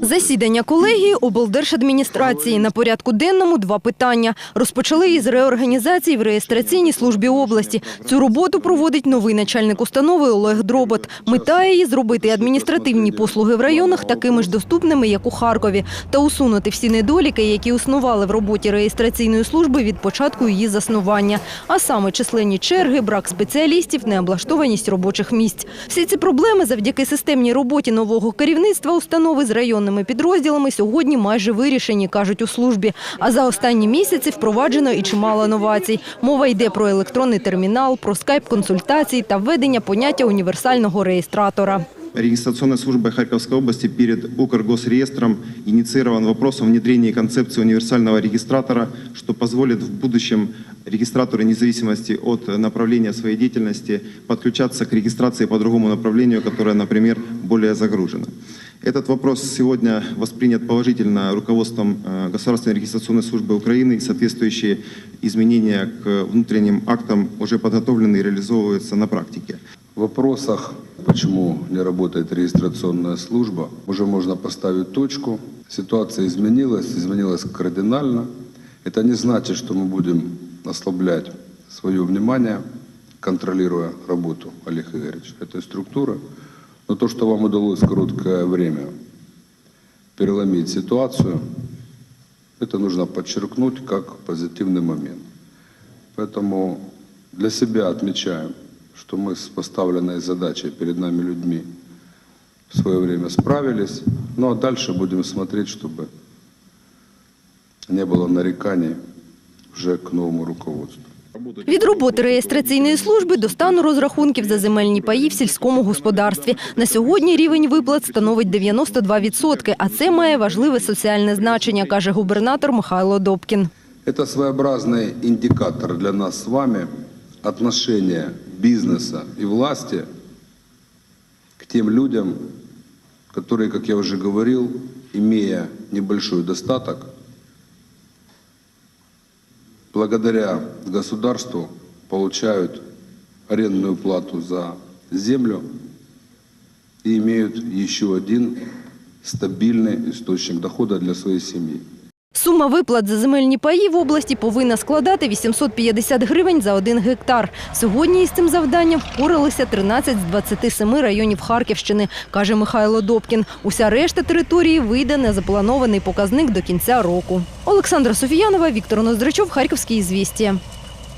Засідання колегії облдержадміністрації. На порядку денному два питання. Розпочали із реорганізації в реєстраційній службі області. Цю роботу проводить новий начальник установи Олег Дробот. Мета її – зробити адміністративні послуги в районах такими ж доступними, як у Харкові, та усунути всі недоліки, які існували в роботі реєстраційної служби від початку її заснування. А саме численні черги, брак спеціалістів, необлаштованість робочих місць. Всі ці проблеми завдяки системній роботі нового керівництва установи з районними підрозділами сьогодні майже вирішені, кажуть у службі. А за останні місяці впроваджено і чимало новацій. Мова йде про електронний термінал, про скайп-консультації та введення поняття універсального реєстратора. Регистрационной службой Харьковской области перед Укргосреестром инициирован вопрос о внедрении концепции универсального регистратора, что позволит в будущем регистратору, вне зависимости от направления своей деятельности, подключаться к регистрации по другому направлению, которое, например, более загружено. Этот вопрос сегодня воспринят положительно руководством э, Государственной регистрационной службы Украины соответствующие изменения к внутренним актам уже подготовлены и реализовываются на практике. В вопросах, почему не работает регистрационная служба, уже можно поставить точку. Ситуация изменилась, изменилась кардинально. Это не значит, что мы будем ослаблять свое внимание, контролируя работу Олега Игоревича, этой структуры. Но то, что вам удалось в короткое время переломить ситуацию, это нужно подчеркнуть как позитивный момент. Поэтому для себя отмечаем, что мы с поставленной задачей перед нами людьми в свое время справились. Ну а дальше будем смотреть, чтобы не было нареканий уже к новому руководству. Від роботи реєстраційної служби до стану розрахунків за земельні паї в сільському господарстві. На сьогодні рівень виплат становить 92%, а це має важливе соціальне значення, каже губернатор Михайло Добкін. Это своеобразный индикатор для нас с вами отношения бизнеса и власти к тем людям, которые, как я уже говорил, имея небольшой достаток, благодаря государству получают арендную плату за землю и имеют еще один стабильный источник дохода для своей семьи. Сума виплат за земельні паї в області повинна складати 850 гривень за один гектар. Сьогодні із цим завданням впоралися 13 з 27 районів Харківщини, каже Михайло Добкін. Уся решта території вийде на запланований показник до кінця року. Олександра Софіянова, Віктор Ноздрачов, Харківські ізвістія.